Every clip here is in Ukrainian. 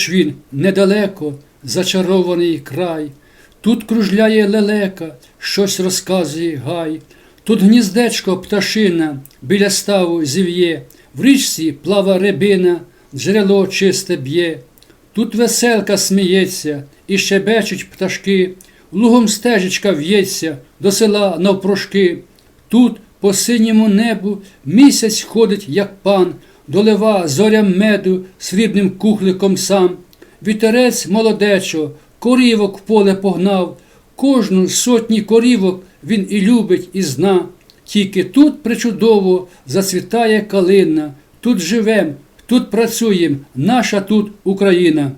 Поруч він недалеко, зачарований край. Тут кружляє лелека, щось розказує гай. Тут гніздечко пташина біля ставу зів'є, в річці плава рибина, джерело чисте б'є. Тут веселка сміється, і щебечуть пташки, лугом стежечка в'ється до села навпрошки. Тут по синьому небу місяць ходить, як пан, долива зорям меду срібним кухликом сам. Вітерець молодечо, корівок в поле погнав, кожну сотні корівок він і любить, і зна. Тільки тут причудово зацвітає калина, тут живем, тут працюєм, наша тут Україна.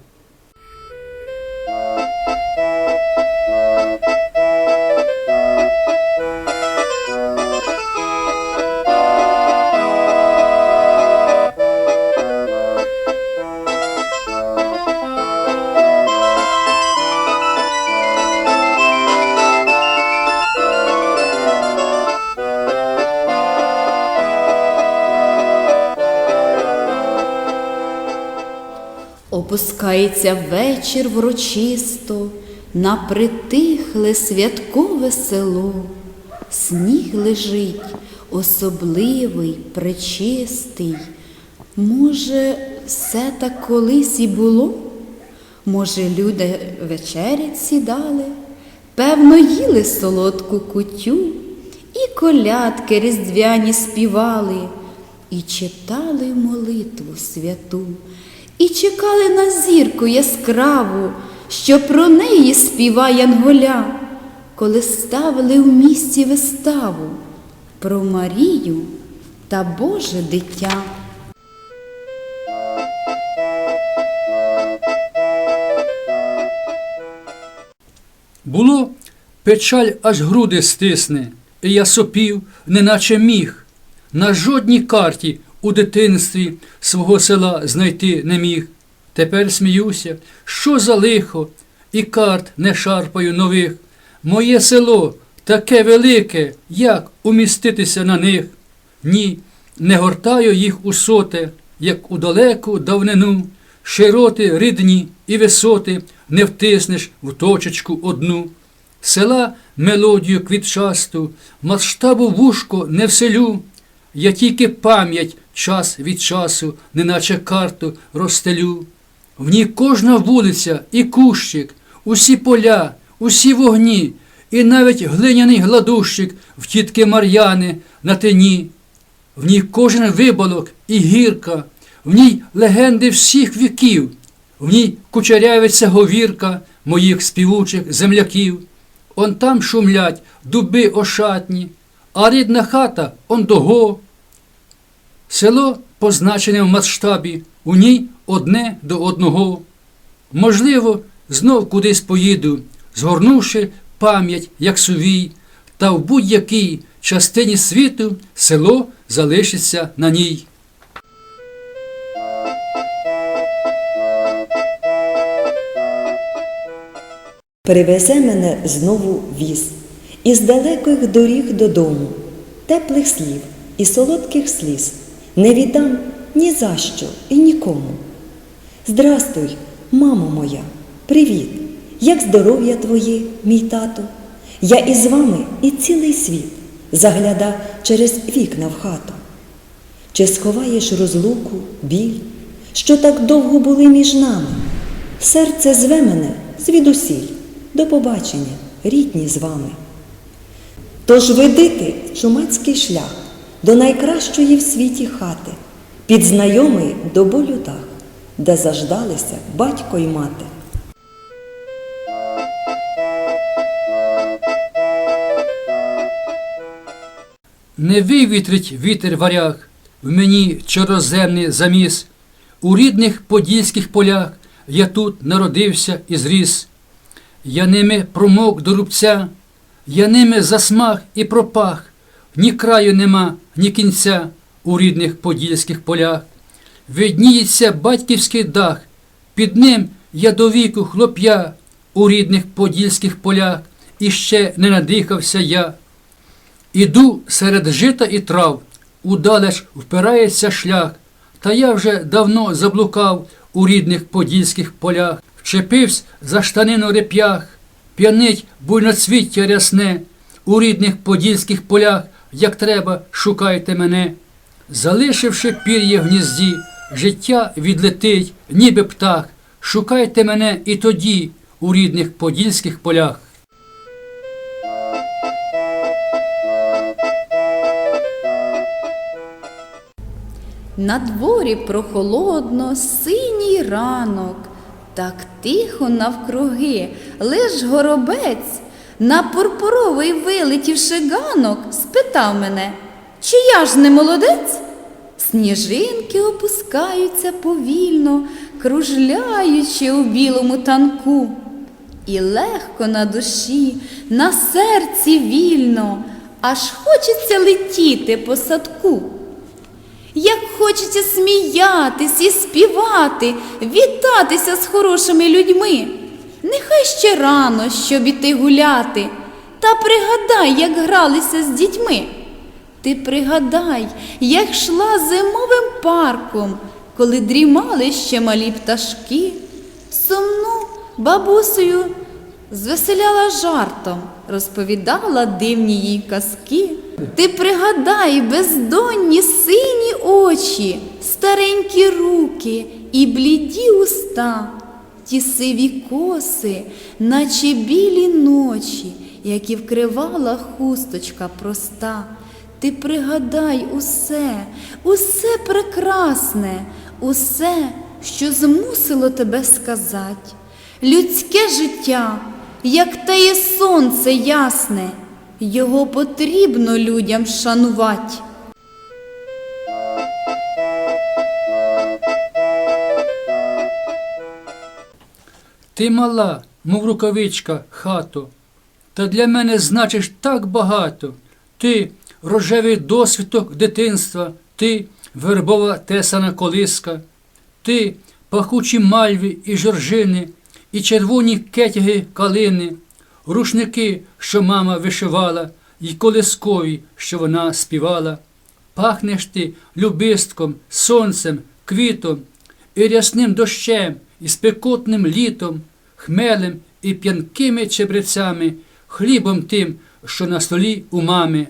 Опускається вечір врочисто на притихле святкове село. Сніг лежить особливий, пречистий. Може, все так колись і було? Може, люди вечерять сідали, певно, їли солодку кутю, і колядки різдвяні співали, і читали молитву святу, і чекали на зірку яскраву, що про неї співа Янголя, коли ставили в місті виставу про Марію та Боже дитя. Було, печаль аж груди стисне, і я сопів, неначе міг. На жодній карті у дитинстві свого села знайти не міг. Тепер сміюся, що за лихо, і карт не шарпаю нових. Моє село таке велике, як уміститися на них. Ні, не гортаю їх у соте, як у далеку давнину. Широти рідні і висоти не втиснеш в точечку одну. Села мелодію квітчасту, масштабу вушко не вселю. Я тільки пам'ять час від часу, неначе карту розстелю. В ній кожна вулиця і кущик, усі поля, усі вогні, і навіть глиняний гладущик в тітки Мар'яни на тині. В ній кожен виболок і гірка, в ній легенди всіх віків, в ній кучерявиться говірка моїх співучих земляків. Он там шумлять дуби ошатні, а рідна хата он дого. Село позначене в масштабі, у ній одне до одного. Можливо, знов кудись поїду, згорнувши пам'ять, як сувій, та в будь-якій частині світу село залишиться на ній. Привезе мене знову віз із далеких доріг додому, теплих слів і солодких сліз не віддам ні за що і нікому. Здрастуй, мамо моя, привіт! Як здоров'я твоє, мій тато? Я із вами і цілий світ загляда через вікна в хату. Чи сховаєш розлуку, біль, що так довго були між нами? Серце зве мене звідусіль, до побачення, рідні з вами. Тож веди ти чумацький шлях до найкращої в світі хати, під знайомий до болю дах, де заждалися батько й мати. Не вивітрить вітер варяг, в мені чороземний заміс. У рідних подільських полях я тут народився і зріс. Я ними промок до рубця, я ними засмаг і пропах, ні краю нема, ні кінця у рідних подільських полях. Видніється батьківський дах, під ним я до віку хлоп'я у рідних подільських полях, і ще не надихався я. Іду серед жита і трав, удалеч впирається шлях, та я вже давно заблукав у рідних подільських полях, вчепився за штанину реп'ях, п'янить буйноцвіття рясне, у рідних подільських полях, як треба, шукайте мене. Залишивши пір'я в гнізді, життя відлетить, ніби птах. Шукайте мене і тоді, у рідних подільських полях. На дворі прохолодно, синій ранок, так тихо навкруги, лиш горобець, на пурпуровий вилетівши ганок, спитав мене, чи я ж не молодець? Сніжинки опускаються повільно, кружляючи у білому танку. І легко на душі, на серці вільно, аж хочеться летіти по садку. Як хочеться сміятись і співати, вітатися з хорошими людьми. Нехай ще рано, щоб іти гуляти, та пригадай, як гралися з дітьми. Ти пригадай, як йшла зимовим парком, коли дрімали ще малі пташки. Сумну бабусею звеселяла жартом, розповідала дивні їй казки. Ти пригадай бездонні сині очі, старенькі руки і бліді уста, ті сиві коси, наче білі ночі, які вкривала хусточка проста. Ти пригадай усе, усе прекрасне, усе, що змусило тебе сказати. Людське життя, як теє сонце ясне, його потрібно людям шанувати. Ти мала, мов рукавичка, хато, та для мене значиш так багато. Ти рожевий досвідок дитинства, ти вербова тесана колиска, ти пахучі мальві і жоржини, і червоні кетяги калини, рушники, що мама вишивала, і колискові, що вона співала. Пахнеш ти любистком, сонцем, квітом, і рясним дощем, і спекотним літом, хмелем і п'янкими чебрецями, хлібом тим, що на столі у мами.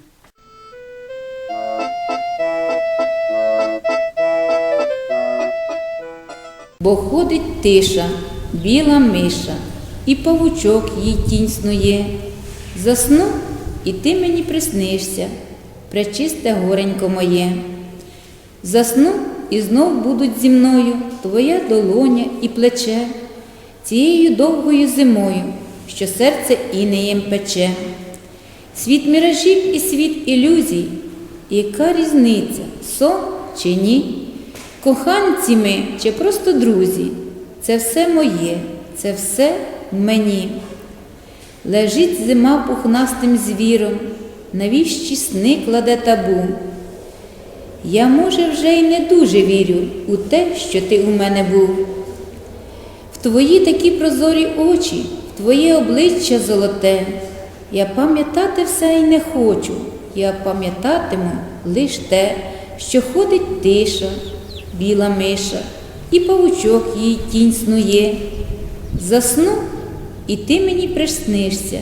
Бо ходить тиша, біла миша, і павучок їй тінь снує. Засну, і ти мені приснишся, пречисте горенько моє. Засну, і знов будуть зі мною твоя долоня і плече, цією довгою зимою, що серце інеєм пече. Світ міражів і світ ілюзій, яка різниця, сон чи ні? Коханці ми чи просто друзі, це все моє, це все мені. Лежить зима пухнастим звіром, навіщі сни кладе табу. Я, може, вже й не дуже вірю у те, що ти у мене був. Твої такі прозорі очі, твоє обличчя золоте. Я пам'ятати все й не хочу, я пам'ятатиму лиш те, що ходить тиша, біла миша, і павучок їй тінь снує. Засну, і ти мені приснишся,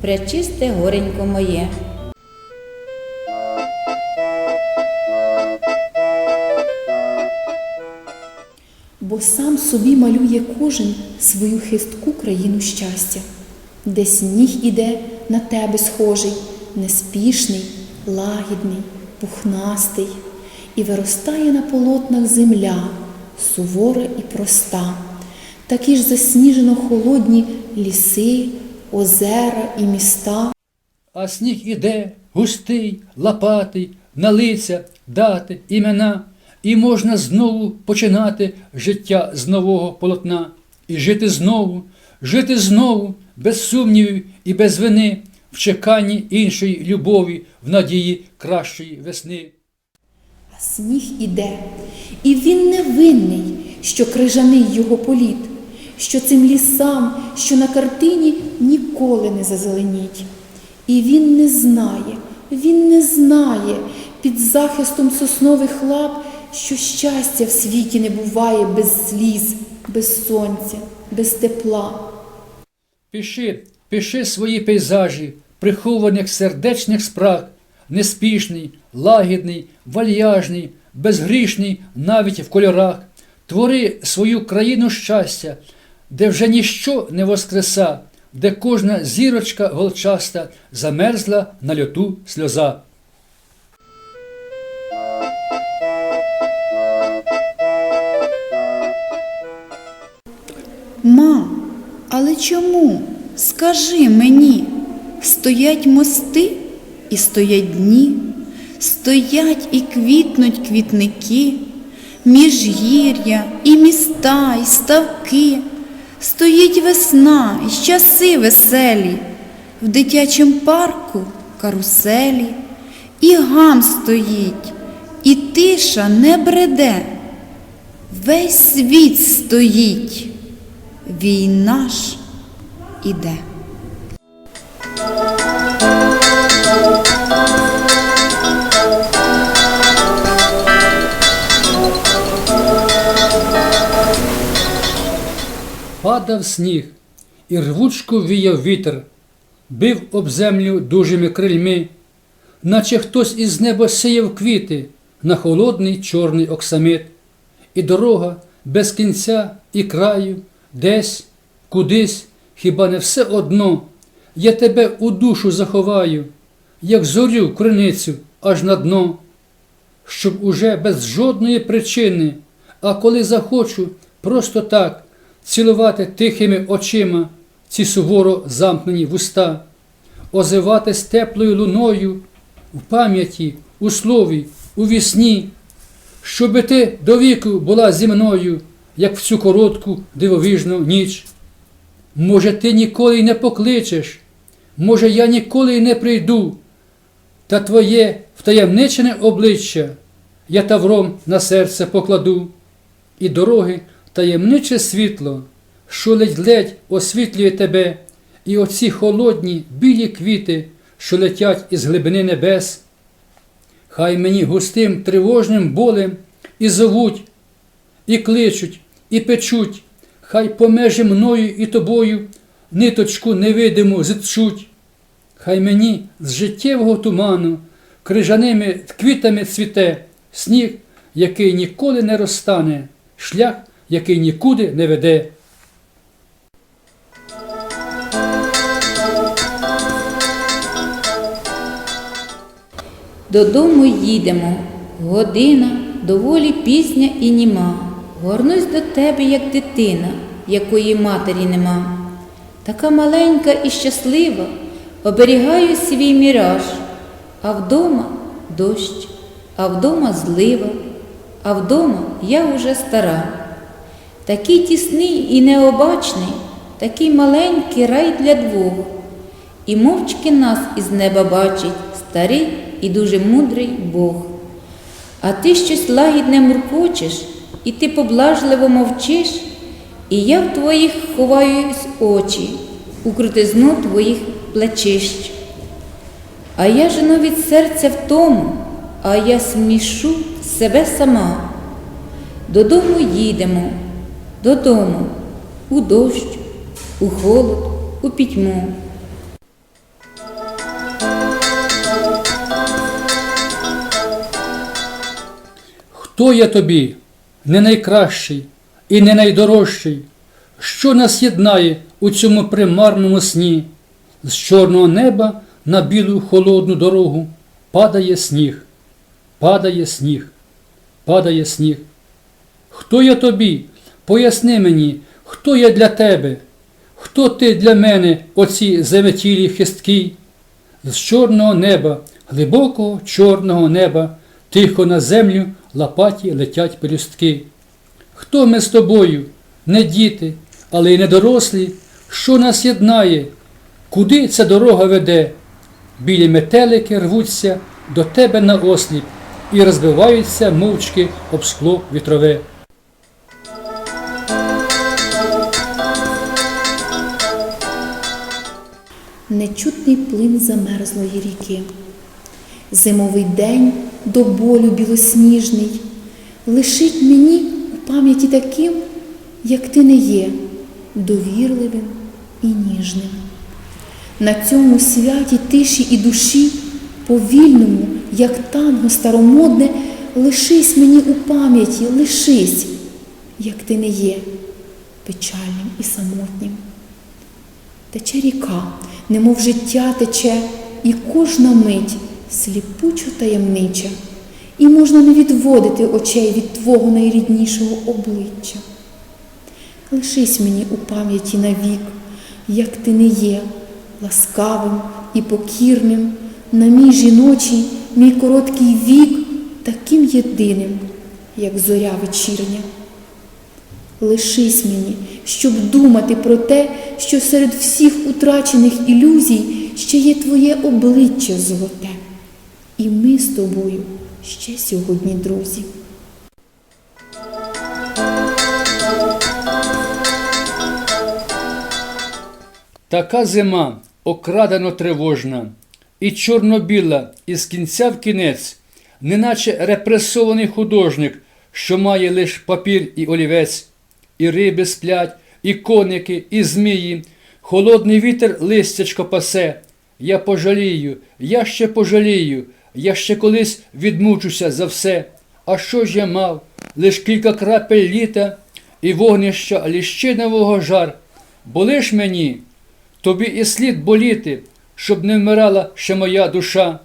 пречисте горенько моє. Бо сам собі малює кожен свою хистку країну щастя, де сніг іде на тебе схожий, неспішний, лагідний, пухнастий, і виростає на полотнах земля, сувора і проста, такі ж засніжено холодні ліси, озера і міста. А сніг іде, густий, лопатий, на лиця, дати, імена, і можна знову починати життя з нового полотна, і жити знову, жити знову, без сумнівів і без вини, в чеканні іншої любові, в надії кращої весни. А сніг іде, і він не винний, що крижаний його політ, що цим лісам, що на картині ніколи не зазеленіть. І він не знає, він не знає під захистом соснових лап, що щастя в світі не буває без сліз, без сонця, без тепла. Пиши, пиши свої пейзажі, прихованих сердечних спраг, неспішний, лагідний, вальяжний, безгрішний навіть в кольорах. Твори свою країну щастя, де вже ніщо не воскреса, де кожна зірочка голчаста замерзла на льоту сльоза. Ма, але чому? Скажи мені, стоять мости і стоять дні, стоять і квітнуть квітники, міжгір'я, і міста, і ставки, стоїть весна і часи веселі, в дитячім парку каруселі, і гам стоїть, і тиша не бреде. Весь світ стоїть, війна ж іде. Падав сніг, і рвучко віяв вітер, бив об землю дужими крильми, наче хтось із неба сіяв квіти на холодний чорний оксамит, і дорога без кінця і краю, десь, кудись, хіба не все одно, я тебе у душу заховаю, як зорю криницю аж на дно, щоб уже без жодної причини, а коли захочу, просто так цілувати тихими очима ці суворо замкнені вуста, озиватись теплою луною в пам'яті, у слові, у вісні, щоби ти до віку була зі мною, як в цю коротку дивовижну ніч. Може, ти ніколи й не покличеш, може, я ніколи й не прийду, та твоє втаємничене обличчя я тавром на серце покладу, і дороги таємниче світло, що ледь-ледь освітлює тебе, і оці холодні білі квіти, що летять із глибини небес. Хай мені густим тривожним болем і зовуть, і кличуть, і печуть, хай помежі мною і тобою ниточку невидиму зітчуть. Хай мені з життєвого туману крижаними квітами цвіте сніг, який ніколи не розтане, шлях, який нікуди не веде. Додому їдемо, година доволі пізня і німа. Горнусь до тебе, як дитина, якої матері нема. Така маленька і щаслива, оберігаю свій міраж, а вдома дощ, а вдома злива, а вдома я уже стара. Такий тісний і необачний, такий маленький рай для двох. І мовчки нас із неба бачить старий і дуже мудрий Бог. А ти щось лагідне муркочеш, і ти поблажливо мовчиш, і я в твоїх ховаюсь очі, у крутизну твоїх плечищ. А я жену від серця в тому, а я смішу себе сама. Додому їдемо, додому, у дощ, у холод, у пітьму. Хто я тобі, не найкращий і не найдорожчий, що нас єднає у цьому примарному сні? З чорного неба на білу холодну дорогу падає сніг, падає сніг, падає сніг. Хто я тобі? Поясни мені, хто я для тебе? Хто ти для мене, оці заметілі хистки? З чорного неба, глибокого чорного неба, тихо на землю лопаті летять пелюстки. Хто ми з тобою? Не діти, але й не дорослі, що нас єднає? Куди ця дорога веде? Білі метелики рвуться до тебе на осліп і розбиваються мовчки об скло вітрове. Нечутний плин замерзлої ріки. Зимовий день до болю білосніжний, лишить мені у пам'яті таким, як ти не є, довірливим і ніжним. На цьому святі тиші і душі, повільному, як танго старомодне, лишись мені у пам'яті, лишись, як ти не є, печальним і самотнім. Тече ріка, немов життя тече, і кожна мить сліпучо таємнича, і можна не відводити очей від твого найріднішого обличчя. Лишись мені у пам'яті навік, як ти не є, ласкавим і покірним, на мій жіночий, мій короткий вік, таким єдиним, як зоря вечірня. Лишись мені, щоб думати про те, що серед всіх утрачених ілюзій ще є твоє обличчя золоте. І ми з тобою ще сьогодні друзі. Така зима окрадено тривожна, і чорно-біла із кінця в кінець, неначе репресований художник, що має лиш папір і олівець, і риби сплять, і коники, і змії, холодний вітер листячко пасе. Я пожалію, я ще пожалію, я ще колись відмучуся за все. А що ж я мав? Лиш кілька крапель літа і вогнища ліщинового жар. Боли ж мені, тобі і слід боліти, щоб не вмирала ще моя душа.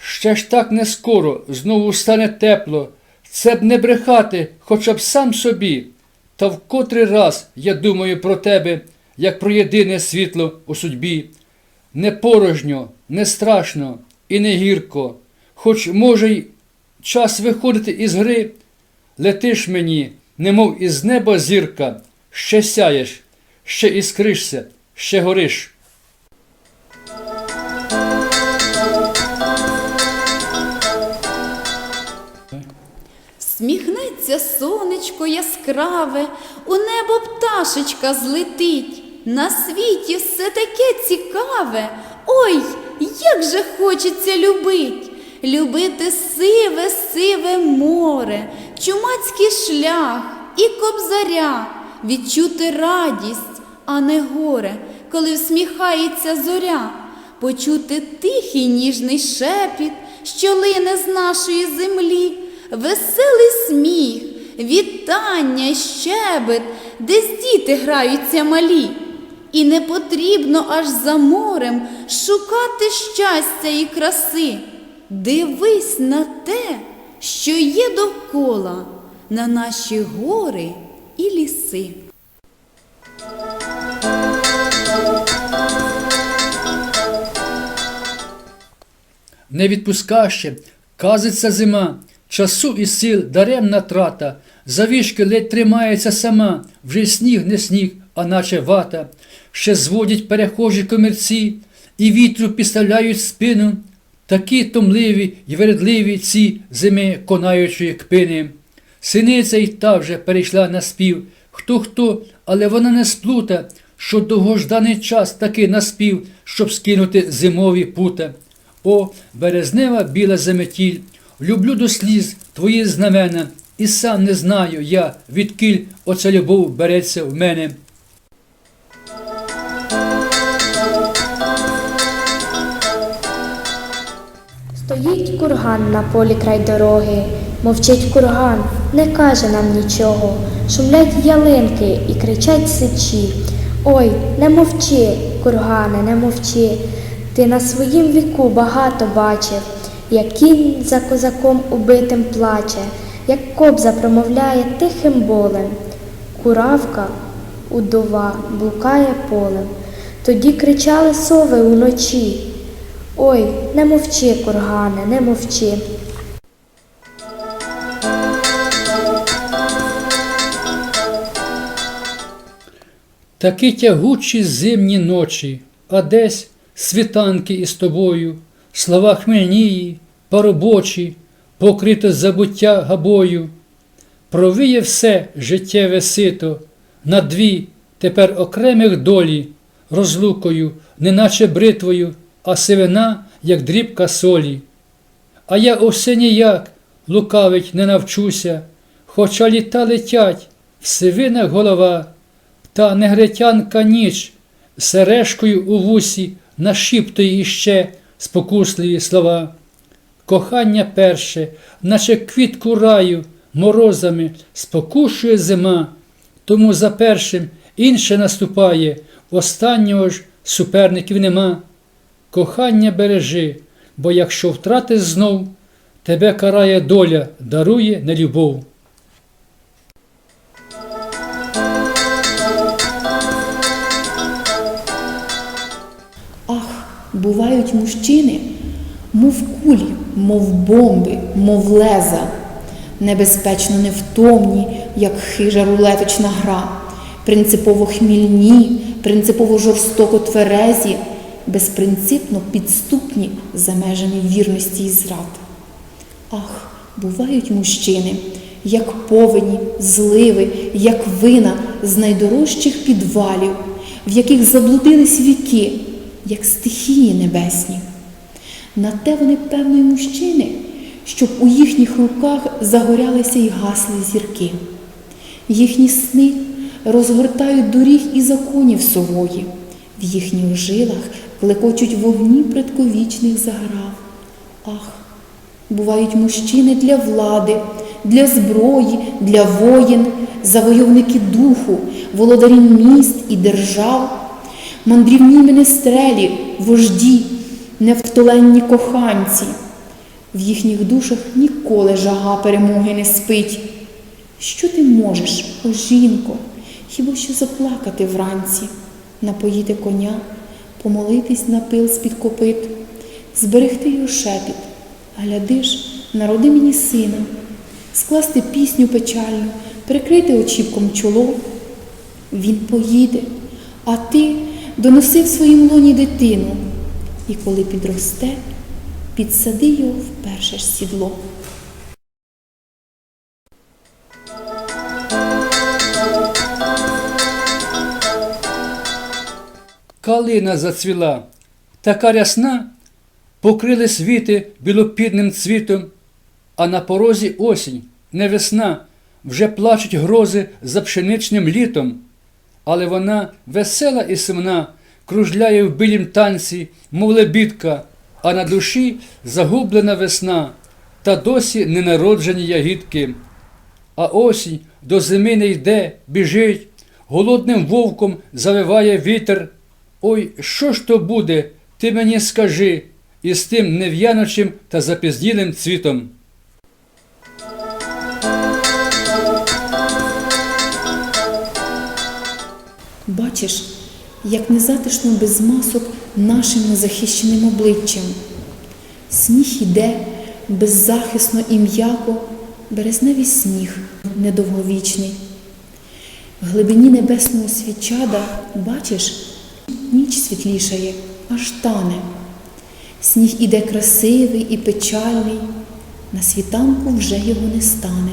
Ще ж так не скоро знову стане тепло, це б не брехати хоча б сам собі. Та в котрий раз я думаю про тебе, як про єдине світло у судьбі. Не порожньо, не страшно і не гірко, хоч може й час виходити із гри, летиш мені, немов із неба зірка, ще сяєш, ще іскришся, ще гориш. Сміхнеться сонечко яскраве, у небо пташечка злетить. На світі все таке цікаве. Ой, як же хочеться любить, любити сиве, сиве море, чумацький шлях і кобзаря, відчути радість, а не горе, коли всміхається зоря, почути тихий ніжний шепіт, що лине з нашої землі. Веселий сміх, вітання, щебет, десь діти граються малі. І не потрібно аж за морем шукати щастя і краси. Дивись на те, що є довкола, на наші гори і ліси. Не відпускаще, казиться зима, часу і сил даремна трата, завішки ледь тримається сама, вже сніг не сніг, а наче вата, ще зводять перехожі комірці, і вітру підставляють спину, такі томливі й вередливі ці зими конаючої кпини. Синиця й та вже перейшла на спів, хто хто, але вона не сплута, що довгожданий час таки наспів, щоб скинути зимові пута. О, березнева біла заметіль, люблю до сліз твої знамена, і сам не знаю я, відкіль оця любов береться в мене. Курган на полі край дороги, мовчить курган, не каже нам нічого. Шумлять ялинки і кричать сичі. Ой, не мовчи, кургане, не мовчи. Ти на своїм віку багато бачив, як кінь за козаком убитим плаче, як кобза промовляє тихим болем. Куравка, удова, блукає полем. Тоді кричали сови уночі. Ой, не мовчи, кургане, не мовчи. Такі тягучі зимні ночі, а десь світанки із тобою, слова хмельнії, поробочі, покрите забуття габою. Провіє все життєве сито на дві тепер окремих долі, розлукою, неначе бритвою, а сивина, як дрібка солі. А я усе ніяк лукавить не навчуся, хоча літа летять, в сивинах голова, та негритянка ніч, сережкою у вусі нашіптує іще спокусливі слова. Кохання перше, наче квітку раю, морозами спокушує зима, тому за першим інше наступає, останнього ж суперників нема. Кохання бережи, бо якщо втратиш знов, тебе карає доля, дарує нелюбов. Ах, бувають мужчини, мов кулі, мов бомби, мов леза, небезпечно невтомні, як хижа рулеточна гра, принципово хмільні, принципово жорстоко тверезі, безпринципно підступні за межами вірності і зрад. Ах, бувають мужчини, як повені, зливи, як вина з найдорожчих підвалів, в яких заблудились віки, як стихії небесні. На те вони певної мужчини, щоб у їхніх руках загорялися й гасли зірки. Їхні сни розгортають доріг і законів сової, в їхніх жилах клекочуть вогні предковічних заграв. Ах, Бувають мужчини для влади, для зброї, для воїн, завойовники духу, володарі міст і держав, мандрівні менестрелі, вожді, невтоленні коханці. В їхніх душах ніколи жага перемоги не спить. Що ти можеш, о жінко, хіба що заплакати вранці, напоїти коня, помолитись на пил з-під копит, зберегти його шепіт, глядиш, народи мені сина, скласти пісню печальну, прикрити очіпком чоло. Він поїде, а ти доноси в своїм лоні дитину, і коли підросте, підсади його в перше ж сідло. Калина зацвіла, така рясна, покрили світи білопідним цвітом, а на порозі осінь, не весна, вже плачуть грози за пшеничним літом, але вона весела і сумна, кружляє в білім танці, мов лебідка, а на душі загублена весна, та досі ненароджені ягідки. А осінь до зими не йде, біжить, голодним вовком завиває вітер. Ой, що ж то буде, ти мені скажи, із тим нев'яночим та запізнілим цвітом. Бачиш, як незатишно без масок нашим незахищеним обличчям. Сніг іде беззахисно і м'яко, березневий сніг недовговічний. В глибині небесного свічада, бачиш, ніч світлішає, аж тане. Сніг іде красивий і печальний, на світанку вже його не стане.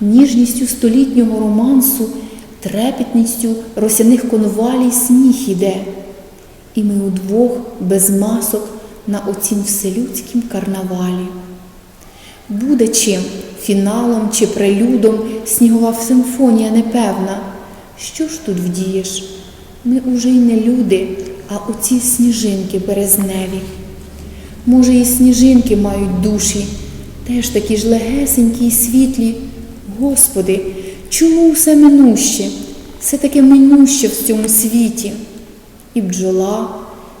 Ніжністю столітнього романсу, трепетністю росяних конвалій сніг іде, і ми удвох без масок на оцім вселюдськім карнавалі. Буде чим фіналом чи прелюдом снігова симфонія непевна. Що ж тут вдієш? Ми уже й не люди, а оці сніжинки березневі. Може, і сніжинки мають душі, теж такі ж легесенькі й світлі. Господи, чому все минуще? Все таке минуще в цьому світі. І бджола,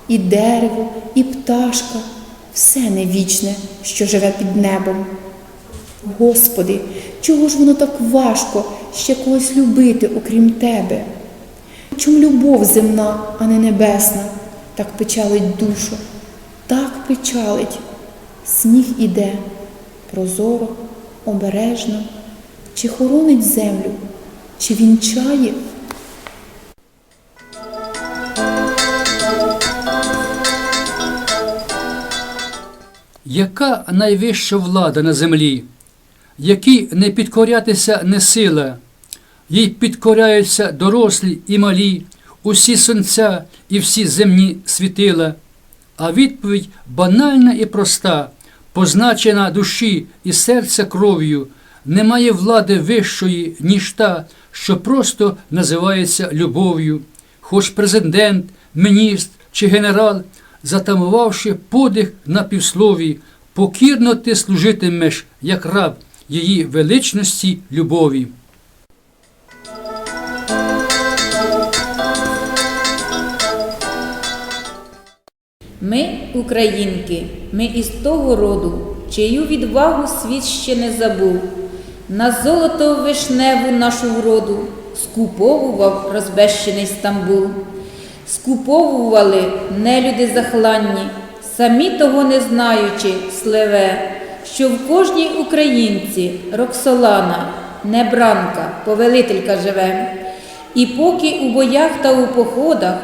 і дерево, і пташка все невічне, що живе під небом. Господи, чого ж воно так важко ще когось любити, окрім Тебе? Чому любов земна, а не небесна, так печалить душу, так печалить. Сніг іде прозоро, обережно, чи хоронить землю, чи вінчає. Яка найвища влада на землі, якій не підкорятися не сила, їй підкоряються дорослі і малі, усі сонця і всі земні світила. А відповідь банальна і проста позначена душі і серця кров'ю, немає влади вищої, ніж та, що просто називається любов'ю. Хоч президент, міністр чи генерал, затамувавши подих на півслові, покірно ти служитимеш, як раб її величності любові. Ми, українки, ми із того роду, чию відвагу світ ще не забув. На золото вишневу нашу вроду скуповував розбещений Стамбул. Скуповували нелюди захланні, самі того не знаючи, сливе, що в кожній українці Роксолана, небранка, повелителька живе. І поки у боях та у походах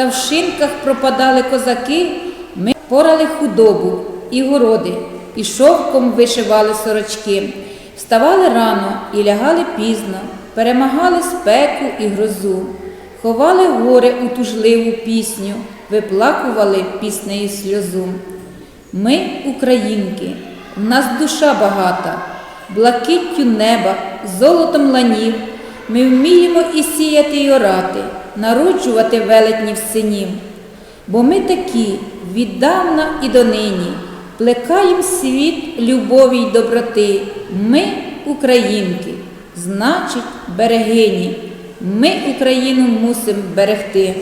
та в шинках пропадали козаки, ми порали худобу і городи, і шовком вишивали сорочки, вставали рано і лягали пізно, перемагали спеку і грозу, ховали горе у тужливу пісню, виплакували піснею сльозу. Ми, українки, в нас душа багата, блакиттю неба, золотом ланів. Ми вміємо і сіяти, і орати, народжувати велетнів синів. Бо ми такі віддавна і донині плекаєм світ любові й доброти. Ми українки, значить, берегині. Ми Україну мусимо берегти.